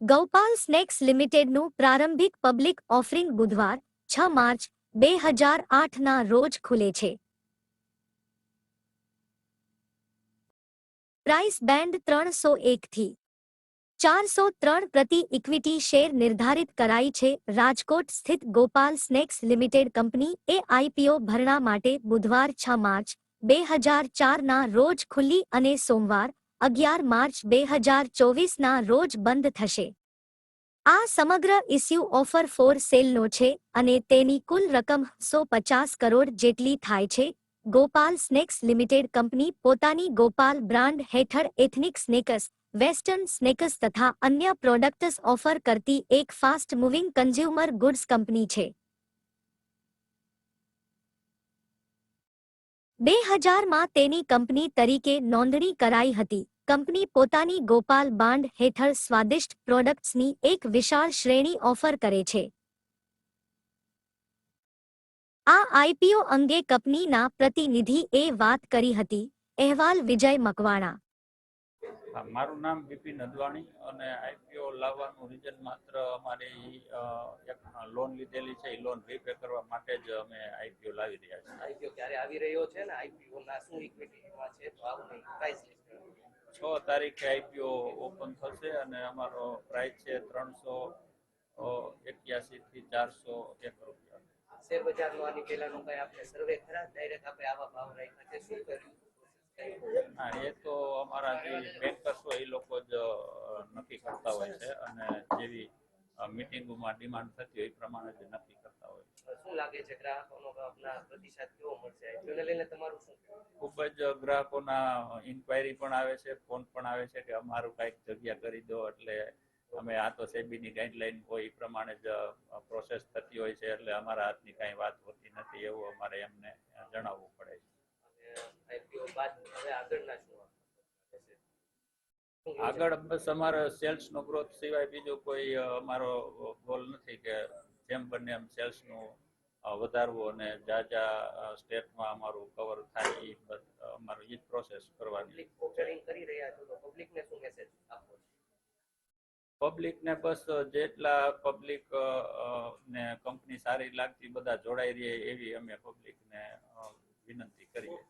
ગૌપાલ snacks લિમિટેડનું પ્રારંભિક public offering બુધવાર, છ માર્ચ, બે હજાર આઠના રોજ ખુલે છે. પ્રાઇસ બેન્ડ ત્રણસો એકથી ચારસો ત્રણ પ્રતિ ઇક્વિટી શેર નિર્ધારિત કરાઈ છે. રાજકોટ સ્થિત ગોપાલ સ્નેક્સ લિમિટેડ કંપની એ આઈપીઓ ભરણા માટે બુધવાર, છ માર્ચ, બે હજાર ચારના રોજ ખુલ્લી અને સોમવાર અગિયાર માર્ચ બે હજાર ચોવીસના રોજ બંધ થશે. આ સમગ્ર ઇસ્યુ ઓફર ફોર સેલનો છે અને તેની કુલ રકમ સો પચાસ કરોડ જેટલી થાય છે. ગોપાલ સ્નેક્સ લિમિટેડ કંપની પોતાની ગોપાલ બ્રાન્ડ હેઠળ એથનિક સ્નેકર્સ, વેસ્ટર્ન સ્નેકર્સ તથા અન્ય પ્રોડક્ટ્સ ઓફર કરતી એક fast moving consumer goods company છે. બે હજારમાં તેની કંપની તરીકે નોંધણી કરાઈ હતી. કંપની પોતાની ગોપાલ બાંડ હેઠળ સ્વાદિષ્ટ પ્રોડક્ટ્સની એક વિશાળ શ્રેણી ઓફર કરે છે. આ આઈપીઓ અંગે કંપનીના પ્રતિનિધિ એ વાત કરી હતી. અહેવાલ વિજય મકવાણા. હા, મારું નામ બિપિન અદવાણી અને આઈપીઓ લાવવાનું રીઝન માત્ર અમારે એક લોન લીધેલી છે. એ લોન રીપે કરવા માટે જ અમે આઈપીઓ લાવી રહ્યા છીએ. આઈપીઓ ક્યારે આવી રહ્યો છે ને? આઈપીઓ ના શું ઇક્વિટીમાં છે? તો આવું પ્રાઇસ છ તારીખે આઈપીઓ ઓપન થશે અને અમારો પ્રાઇસ છે ત્રણસો એક્યાસી થી ચારસો એક રૂપિયા. શેર બજારનો આની પહેલાનો કઈ આપણે સર્વે ખરા? ડાયરેક્ટ આપણે આવા ભાવ રાખ્યા છે. શું કર્યું? એ તો અમારા જે બેન્કર્સ હોય એ લોકો જ નક્કી કરતા હોય છે અને જેવી મિટિંગોમાં ડિમાન્ડ થતી હોય એ પ્રમાણે જ નક્કી કરતા હોય છે. શું લાગે છે ગ્રાહકોનો આપના પ્રતિસાદ કેવો મળશે? આઈપીઓને લઈને તમારું શું ખૂબ જ ગ્રાહકોના ઇન્ક્વાયરી પણ આવે છે ફોન પણ આવે છે કે અમારું કાંઈક જગ્યા કરી દો એટલે અમે આ તો સેબીની ગાઈડલાઈન હોય એ પ્રમાણે જ પ્રોસેસ થતી હોય છે એટલે અમારા હાથની કાંઈ વાત હોતી નથી એવું અમારે એમને જણાવવું પડે છે. આઈપીઓ બાદ હવે આગળના શું? આગળ બસ અમારે સેલ્સનો ગ્રોથ સિવાય બીજો કોઈ અમારો ગોલ નથી કે જેમ બને એમ સેલ્સનું વધારવું અને જાજા સ્ટેટમાં અમારું કવર થાય એ અમારું એ પ્રોસેસ કરવાની. પબ્લિક ને કરી રહ્યા છો તો પબ્લિકને શું મેસેજ આપવો પબ્લિકને બસ જેટલા પબ્લિક ને કંપની સારી લાગતી બધા જોડાઈ રહે એવી અમે પબ્લિકને વિનંતી કરીએ.